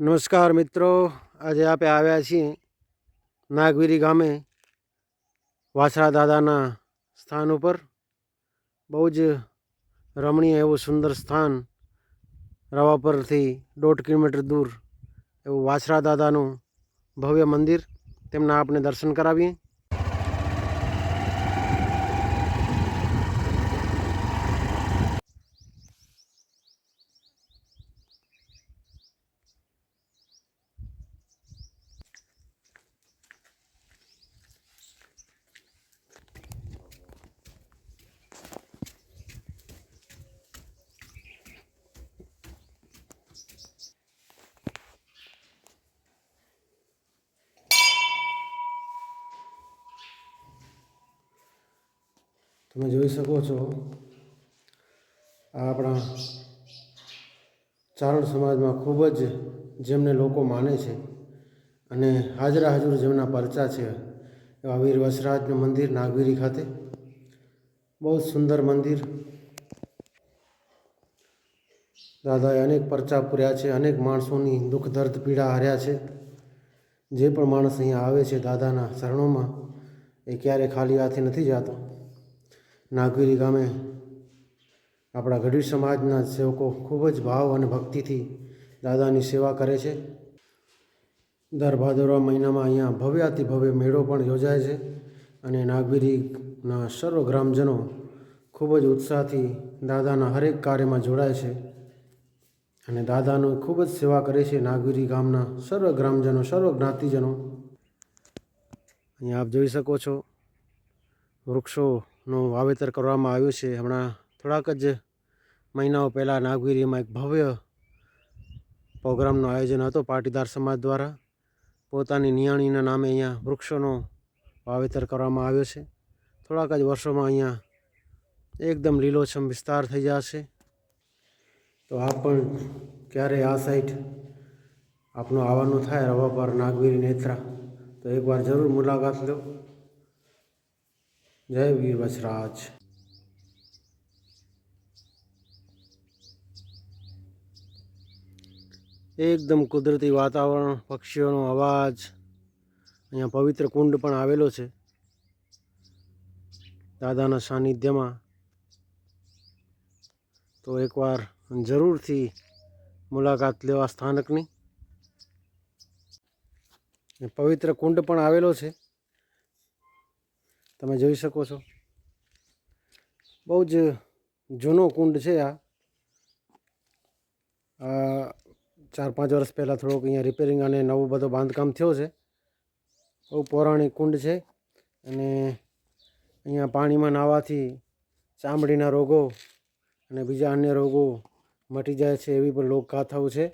નમસ્કાર મિત્રો. આજે આપણે આવ્યા છીએ નાગવીરી ગામે વાછરા દાદાના સ્થાન ઉપર. બહુ જ રમણીય એવું સુંદર સ્થાન રવા પરથી દોઢ કિલોમીટર દૂર એવું વાછરા દાદાનું ભવ્ય મંદિર. તેમના આપણે દર્શન કરાવીએ. તમે જોઈ શકો છો, આ આપણા ચારણ સમાજમાં ખૂબ જ જેમને લોકો માને છે અને હાજરા હજુર જેમના પરચા છે, એવા વીર વસરાજનું મંદિર નાગવીરી ખાતે. બહુ જ સુંદર મંદિર. દાદાએ અનેક પરચા પૂર્યા છે, અનેક માણસોની દુઃખ દર્દ પીડા હાર્યા છે. જે પણ માણસ અહીંયા આવે છે દાદાના શરણોમાં, એ ક્યારે ખાલી હાથે નથી જતો. નાગવીરી ગામે આપણા ગઢવી સમાજના સેવકો ખૂબ જ ભાવ અને ભક્તિથી દાદાની સેવા કરે છે. દર ભાદરવા મહિનામાં અહીંયા ભવ્યાતિ ભવ્ય મેળો પણ યોજાય છે અને નાગવીરીના સર્વ ગ્રામજનો ખૂબ જ ઉત્સાહથી દાદાના હરેક કાર્યમાં જોડાય છે અને દાદાનો ખૂબ જ સેવા કરે છે નાગવીરી ગામના સર્વ ગ્રામજનો, સર્વ જ્ઞાતિજનો. અહીંયા આપ જોઈ શકો છો વૃક્ષોનું વાવેતર કરવામાં આવ્યું છે. હમણાં થોડાક જ મહિનાઓ પહેલાં નાગવીરીમાં એક ભવ્ય પ્રોગ્રામનું આયોજન હતો. પાટીદાર સમાજ દ્વારા પોતાની નિયાણીના નામે અહીંયા વૃક્ષોનો વાવેતર કરવામાં આવ્યો છે. થોડાક જ વર્ષોમાં અહીંયા એકદમ લીલોછમ વિસ્તાર થઈ જશે. તો આપ પણ ક્યારે આ સાઈડ આપનું આવવાનું થાય. રવા પર નાગવીરી, નેત્રા. તો એકવાર જરૂર મુલાકાત લો. જય વીર વસરાજ એકદમ કુદરતી વાતાવરણ, પક્ષીઓનો અવાજ, અહીંયા પવિત્ર કુંડ પણ આવેલો છે. દાદાના સાનિધ્યમાં. તો એકવાર જરૂરથી મુલાકાત લેવા સ્થાનકની. પવિત્ર કુંડ પણ આવેલો છે. તમે જોઈ શકો છો. બહુ જ જૂનો કુંડ છે આ. ચાર પાંચ વર્ષ પહેલાં થોડોક અહીંયા રિપેરિંગ અને નવો બધો બાંધકામ થયો છે. બહુ પૌરાણિક કુંડ છે અને અહીંયા પાણીમાં નાહવાથી ચામડીના રોગો અને બીજા અન્ય રોગો મટી જાય છે એવી પણ લોકગાથાઓ છે.